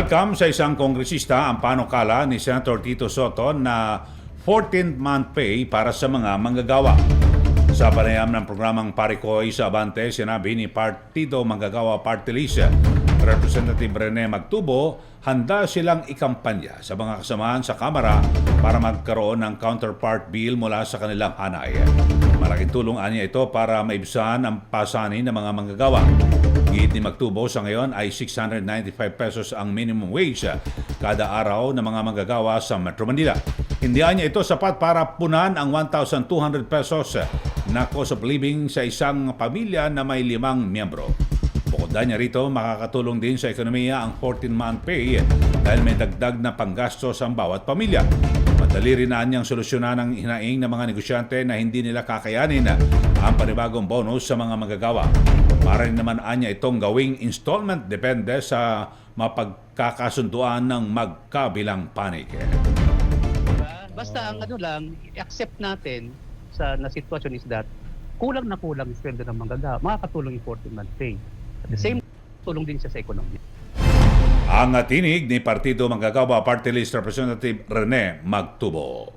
Welcome sa isang kongresista ang panukala ni Senator Tito Soto na 14th-month pay para sa mga manggagawa. Sa panayam ng programang Parikoy sa Abante, sinabi ni Partido Manggagawa Party List, Representative Rene Magtubo, handa silang ikampanya sa mga kasamahan sa Kamara para magkaroon ng counterpart bill mula sa kanilang hanay. Malaking tulong anya ito para maibsan ang pasanin ng mga manggagawa. Giit ni Magtubo sa ngayon ay 695 pesos ang minimum wage kada araw ng mga manggagawa sa Metro Manila. Hindi niya ito sapat para punan ang 1,200 pesos na cost of living sa isang pamilya na may limang miyembro. Bukod niya rito, makakatulong din sa ekonomiya ang 14-month pay dahil may dagdag na panggastos ang bawat pamilya. Madali rin na niyang solusyonan ang hinaing ng mga negosyante na hindi nila kakayanin ang panibagong bonus sa mga magagawa. Para rin naman anya itong gawing installment depende sa mapagkakasunduan ng magkabilang panig. Basta ang ano lang, accept natin sa na sitwasyon is that kulang na kulang sweldo ng manggagawa, makakatulong yung 14 month pay. At the same tulong din siya sa ekonomiya. Ang tinig ni Partido Manggagawa Party List Representative Rene Magtubo.